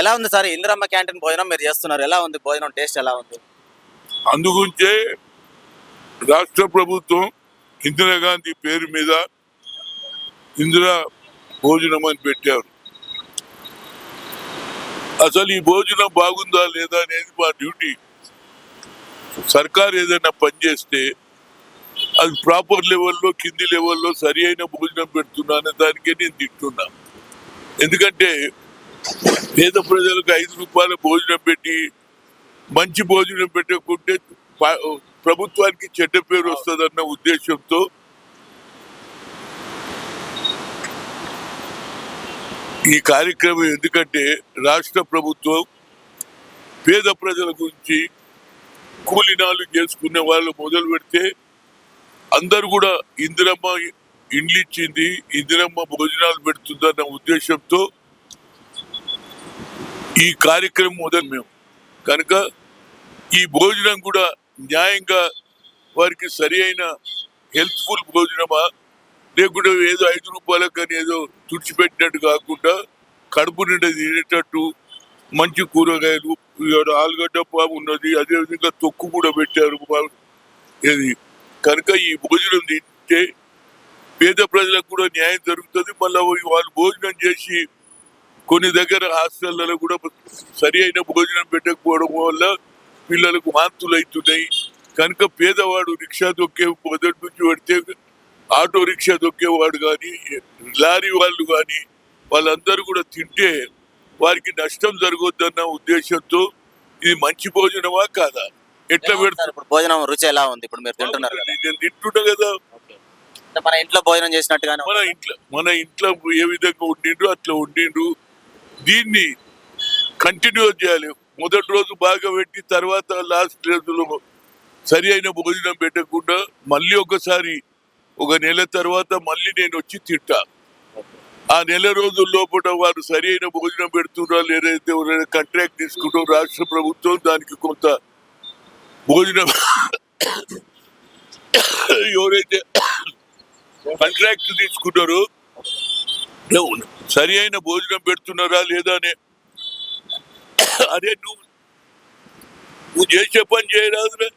ఎలా ఉంది sir Indiramma canteen భోజనం మీరు చేస్తున్నారు? ఎలా ఉంది భోజనం? టేస్ట్ ఎలా ఉంది? అందుగురించే రాష్ట్ర ప్రభుత్వం ఇందిరాగాంధీ పేరు మీద ఇందిరా భోజనం అని పెట్టారు. అసలు ఈ భోజనం బాగుందా లేదా అనేది మా డ్యూటీ. సర్కార్ ఏదైనా పని చేస్తే అది ప్రాపర్ లెవెల్లో కింది లెవెల్లో సరి అయిన భోజనం పెడుతున్నా అనే దానికే నేను తింటున్నా. ఎందుకంటే పేద ప్రజలకు ఐదు రూపాయల భోజనం పెట్టి మంచి భోజనం పెట్టకుంటే ప్రభుత్వానికి చెడ్డ పేరు వస్తుందన్న ఉద్దేశంతో ఈ కార్యక్రమం ఎందుకంటే రాష్ట్ర ప్రభుత్వం పేద ప్రజల గురించి కూలినాలు చేసుకునే వాళ్ళు మొదలు పెడితే అందరు కూడా ఇందిరమ్మ ఇండ్లు ఇచ్చింది ఇందిరమ్మ భోజనాలు పెడుతుందన్న ఉద్దేశంతో ఈ కార్యక్రమం మొదలు మేము. కనుక ఈ భోజనం కూడా న్యాయంగా వారికి సరి అయిన హెల్త్ఫుల్ భోజనమా? లేకుంటే ఏదో ఐదు రూపాయలకు కానీ ఏదో తుడిచిపెట్టినట్టు కాకుండా కడుపు నిండా తినేటట్టు మంచి కూరగాయలు ఆలుగడ్డ పాము ఉన్నది అదేవిధంగా తొక్కు కూడా పెట్టారు ఇది కనుక ఈ భోజనం తింటే పేద ప్రజలకు కూడా న్యాయం జరుగుతుంది. మళ్ళీ వాళ్ళు భోజనం చేసి కొన్ని దగ్గర హాస్టళ్ళలో కూడా సరి అయిన భోజనం పెట్టకపోవడం వల్ల పిల్లలకు వాంతులు అవుతున్నాయి. కనుక పేదవాడు రిక్షా దొక్కే మొదటి నుంచి పడితే ఆటో రిక్షా దొక్కేవాడు కానీ లారీ వాళ్ళు కానీ వాళ్ళందరూ కూడా తింటే వారికి నష్టం జరగొద్దన్న ఉద్దేశంతో ఇది మంచి భోజనమా కాదా? ఎట్లా సార్ ఇప్పుడు భోజనం రుచి ఎలా ఉంది? ఇప్పుడు మీరు తింటున్నారు నేను తింటున్నా కదా. మన ఇంట్లో భోజనం చేసినట్టుగానే మన ఇంట్లో మన ఇంట్లో ఏ విధంగా ఉండిండ్రు అట్లా ఉండిండ్రు. దీన్ని కంటిన్యూ చేయాలి. మొదటి రోజు బాగా పెట్టి తర్వాత లాస్ట్ రోజులో సరి అయిన భోజనం పెట్టకుండా మళ్ళీ ఒకసారి ఒక నెల తర్వాత మళ్ళీ నేను వచ్చి తింటా. ఆ నెల రోజుల లోపల వారు సరి అయిన భోజనం పెడుతున్నారా లేదైతే ఎవరైనా కాంట్రాక్ట్ తీసుకుంటాం రాష్ట్ర ప్రభుత్వం దానికి కొంత భోజనం ఎవరైతే కాంట్రాక్ట్ తీసుకున్నారో సరి అయిన భోజనం పెడుతున్నారా లేదా అనే. అరే నువ్వు నువ్వు చేసే పని చేయరాదురా.